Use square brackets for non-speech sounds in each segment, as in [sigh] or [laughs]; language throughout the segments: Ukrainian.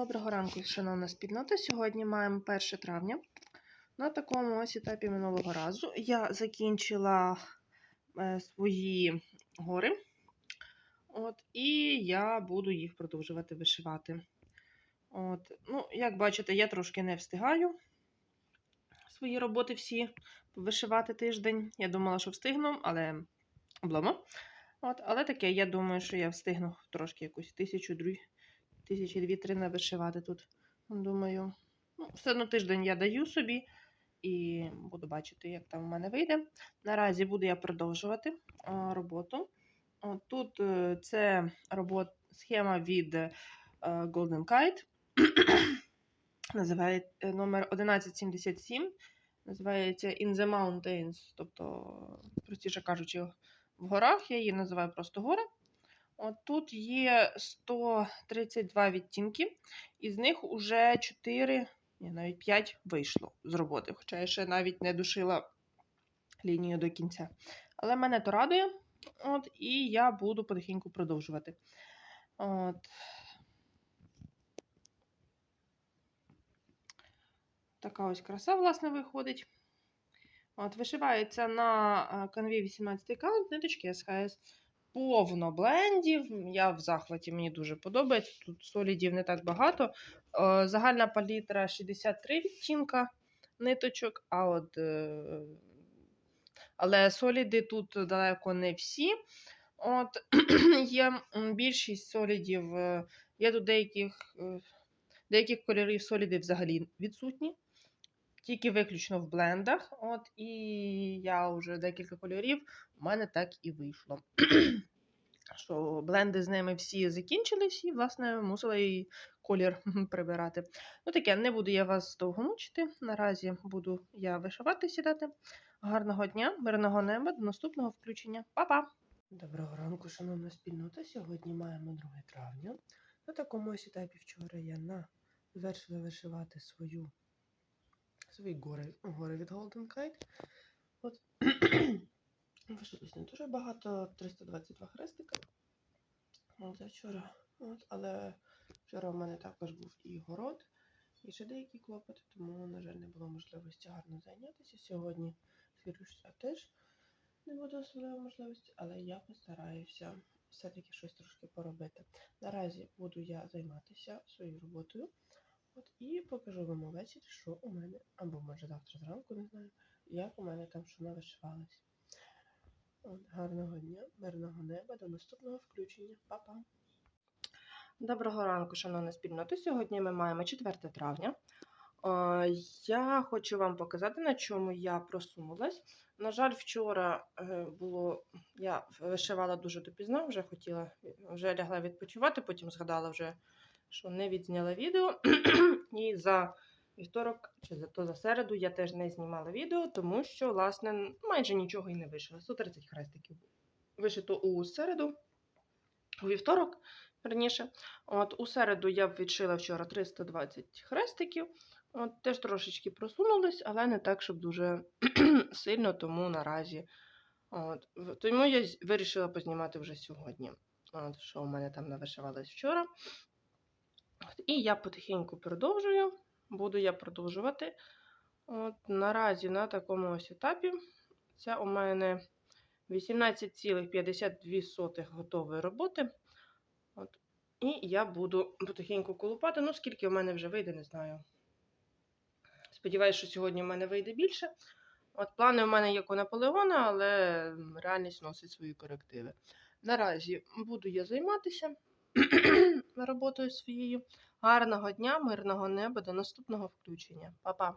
Доброго ранку, шановна спільнота. Сьогодні маємо 1 травня. На такому ось етапі минулого разу я закінчила е, свої гори. От, і я буду їх продовжувати вишивати. От, ну, як бачите, я трошки не встигаю свої роботи всі вишивати тиждень. Я думала, що встигну, але обломо. От, але таке, я думаю, що я встигну трошки якусь тисячу. Тисячі дві-три не вишивати тут. Думаю, ну, все одно тиждень я даю собі і буду бачити, як там в мене вийде. Наразі буду я продовжувати роботу. От тут е, це робот, схема від е, Golden Kite. [clears throat] Називає е, номер 1177. Називається In the Mountains, тобто, простіше кажучи, в горах. Я її називаю просто гори. От тут є 132 відтінки, із них уже 4, ні, навіть 5 вийшло з роботи, хоча я ще навіть не душила лінію до кінця. Але мене то радує, от, і я буду потихеньку продовжувати. От. Така ось краса, власне, виходить. От, Вишивається на канві 18 каунт, ниточки СХС. Повно блендів. Я в захваті, мені дуже подобається. Тут солідів не так багато. Е, Загальна палітра 63 відтінка ниточок, а от, е, але соліди тут далеко не всі. От, [clears throat] Є більшість солідів, е, є тут деяких, деяких кольорів соліди взагалі відсутні тільки виключно в блендах. От, І я вже декілька кольорів у мене так і вийшло. [clears throat] Що бленди з ними всі закінчились, і, власне, мусила і колір [laughs] прибирати. Ну таке, не буду я вас довго мучити. Наразі буду я вишивати сідати. Гарного дня, мирного неба, до наступного включення. Па-па! Доброго ранку, шановна спільнота. Сьогодні маємо 2 травня. На такому ось етапі вчора я на... завершила вишивати свою свої гори, гори від Golden Kite. От. [clears throat] Вишилось не дуже багато, 322 хрестика. От, вчора. От, але вчора в мене також був і город, і ще деякі клопоти, тому, на жаль, не було можливості гарно зайнятися. Сьогодні я теж не буде особливої можливості, але я постараюся все-таки щось трошки поробити. Наразі буду я займатися своєю роботою. От І покажу вам увечері, що у мене, або може завтра зранку, не знаю, як у мене там що навишивалось. От, Гарного дня, мирного неба, до наступного включення. Па-па! Доброго ранку, шановна спільнота. Сьогодні ми маємо 4 травня. Е, Я хочу вам показати, на чому я просунулась. На жаль, вчора е, було, я вишивала дуже допізно, вже хотіла, вже лягла відпочивати, потім згадала вже що не відзняла відео. [clears throat] І за вівторок, чи за то за середу я теж не знімала відео, тому що, власне, майже нічого і не вишила. 130 хрестиків вишито у середу, у вівторок, верніше. От, У середу я відшила вчора 320 хрестиків. От, Теж трошечки просунулись, але не так, щоб дуже [clears throat] сильно, тому наразі. От, Тому я вирішила познімати вже сьогодні. От, Що у мене там навишивалось вчора. І я потихеньку продовжую, буду я продовжувати. От, Наразі на такому ось етапі. Це у мене 18,52 готової роботи. От. І я буду потихеньку колупати. Ну, скільки у мене вже вийде, не знаю. Сподіваюся, що сьогодні в мене вийде більше. От Плани у мене як у Наполеона, але реальність носить свої корективи. Наразі буду я займатися [clears throat] роботою своєю. Гарного дня, мирного неба, до наступного включення. Па-па!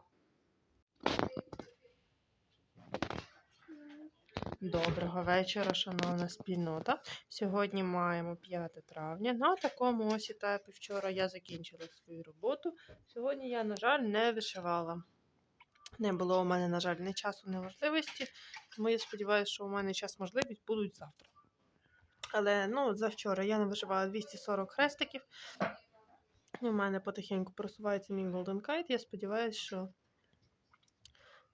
Доброго вечора, шановна спільнота. Сьогодні маємо 5 травня. На такому ось етапі вчора я закінчила свою роботу. Сьогодні я, на жаль, не вишивала. Не було у мене, на жаль, ні часу, ні можливості. Тому я сподіваюся, що у мене час можливість будуть завтра. Але ну, за вчора я не вишивала 240 хрестиків. У мене потихеньку просувається мій Golden Kite. Я сподіваюся, що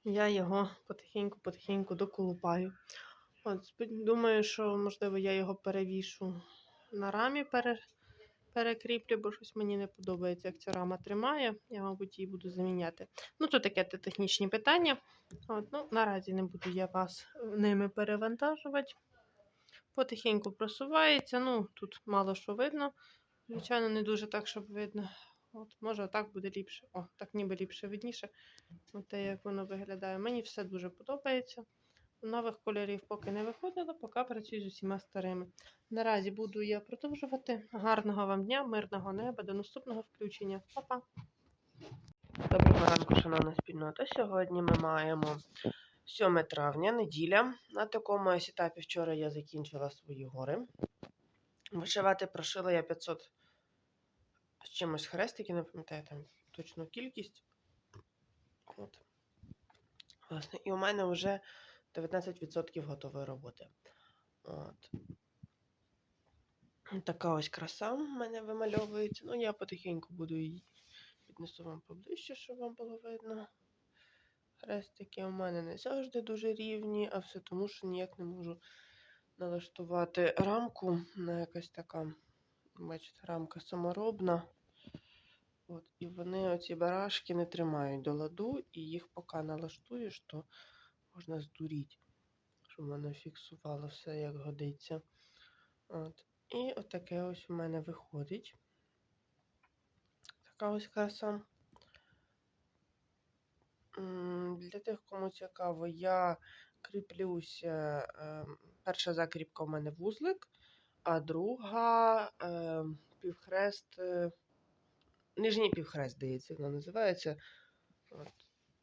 я його потихеньку-потихеньку доколупаю. От, Думаю, що, можливо, я його перевішу на рамі, пере... перекріплю, бо щось мені не подобається, як ця рама тримає. Я, мабуть, її буду заміняти. Ну, то таке те технічні питання. От, ну, наразі не буду я вас ними перевантажувати. Потихеньку просувається. Ну, тут мало що видно. Звичайно, не дуже так, щоб видно. От, може, отак буде ліпше. О, так ніби ліпше видніше. От те, як воно виглядає. Мені все дуже подобається. Нових кольорів поки не виходило, поки працюю з усіма старими. Наразі буду я продовжувати. Гарного вам дня, мирного неба, до наступного включення. Па-па! Доброго ранку, шановна спільнота. Сьогодні ми маємо 7 травня, неділя. На такому ось етапі вчора я закінчила свої гори. Вишивати прошила я 500 з чимось хрестики, не пам'ятаю там точну кількість. От. Власне, і у мене вже 19% готової роботи. От. Така ось краса в мене вимальовується. Ну, я потихеньку буду її піднесу вам поближче, щоб вам було видно. Хрестики у мене не завжди дуже рівні, а все тому, що ніяк не можу налаштувати рамку. Вона якась така, бачите, рамка саморобна. От, і вони оці барашки не тримають до ладу, і їх поки налаштуєш, то можна здуріти, щоб воно фіксувало все як годиться. От. І отаке ось у мене виходить. Така ось краса. Для тих, кому цікаво, я кріплюся. е, Перша закріпка у мене вузлик, а друга е, півхрест. е, Нижній півхрест, здається, воно називається. От.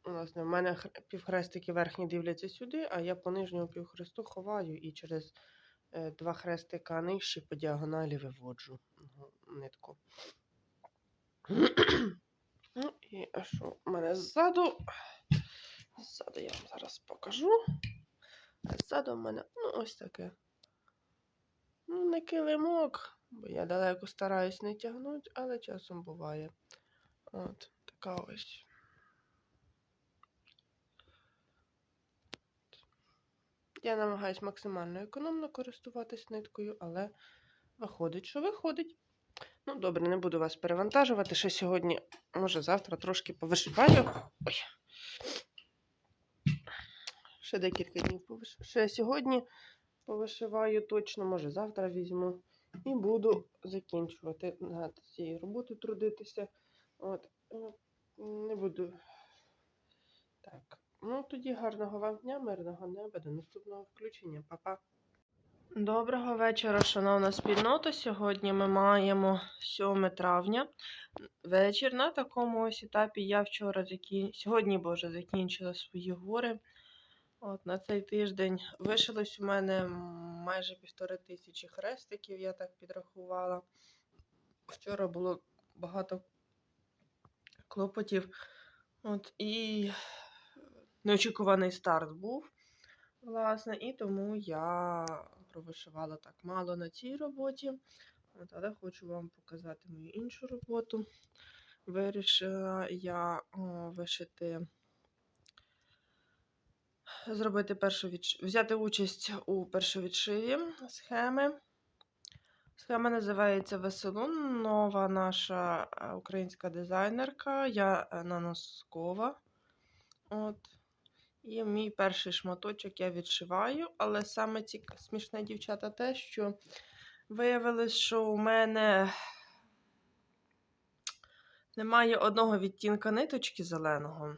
Власне, в мене півхрестики верхні дивляться сюди, а я по нижньому півхресту ховаю і через е, два хрестика нижче по діагоналі виводжу ну, нитку. Ну і що в мене ззаду? Ззаду я вам зараз покажу. А ззаду в мене ну, ось таке. Ну, не килимок, бо я далеко стараюсь не тягнути, але часом буває. От, така ось. Я намагаюсь максимально економно користуватись ниткою, але виходить, що виходить. Ну, добре, не буду вас перевантажувати. Ще сьогодні, може, завтра трошки повишиваю. Ой. Ще декілька днів повиш... Ще сьогодні повишиваю точно, може, завтра візьму. І буду закінчувати над цією роботою трудитися. От. ну, Не буду. Так. Ну, тоді гарного вам дня, мирного неба, до наступного включення. Па-па. Доброго вечора, шановна спільнота. Сьогодні ми маємо 7 травня. Вечір на такому ось етапі я вчора закін... сьогодні боже, закінчила свої гори. От на цей тиждень вишилось у мене майже півтори тисячі хрестиків, я так підрахувала. Вчора було багато клопотів. От, і неочікуваний старт був, власне, і тому я провишивала так мало на цій роботі. От, але хочу вам показати мою іншу роботу. Вирішила я о, вишити, зробити першу відш... взяти участь у першовідшиві схеми. Схема називається Веселун. Нова наша е, українська дизайнерка. Я е, наноскова. От. І мій перший шматочок я відшиваю, але саме ці смішне дівчата те, що виявилось, що у мене немає одного відтінка ниточки зеленого.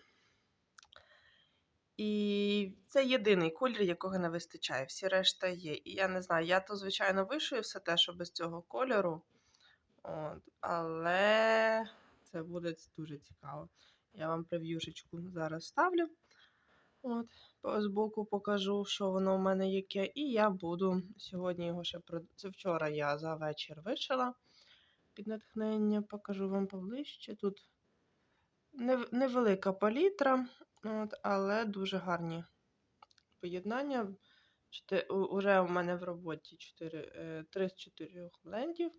І це єдиний колір, якого не вистачає. Всі решта є. І я не знаю, я то, звичайно, вишию все те, що без цього кольору. От, але це буде дуже цікаво. Я вам прев'юшечку зараз ставлю. От, збоку покажу, що воно в мене яке. І я буду сьогодні його ще прод... Це вчора я за вечір вишила під натхнення. Покажу вам поближче. Тут невелика палітра, от, але дуже гарні поєднання. Уже у мене в роботі 4, 3 з 4 блендів.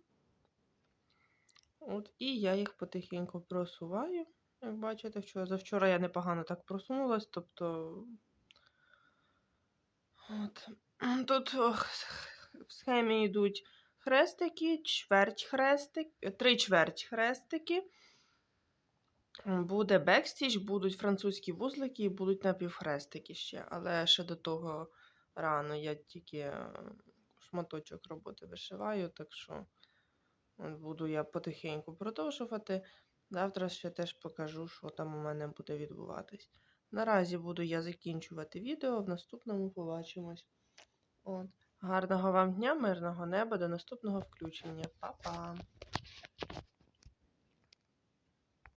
От, і я їх потихеньку просуваю. Як бачите, вчора, завчора я непогано так просунулась, тобто. От. Тут ох, в схемі йдуть хрестики, чверть хрестик, три чверть хрестики. Буде бекстіч, будуть французькі вузлики і будуть напівхрестики ще. Але ще до того рано я тільки е, шматочок роботи вишиваю, так що буду я потихеньку продовжувати. Завтра ще теж покажу, що там у мене буде відбуватись. Наразі буду я закінчувати відео, в наступному побачимось. От. Гарного вам дня, мирного неба, до наступного включення. Па-па!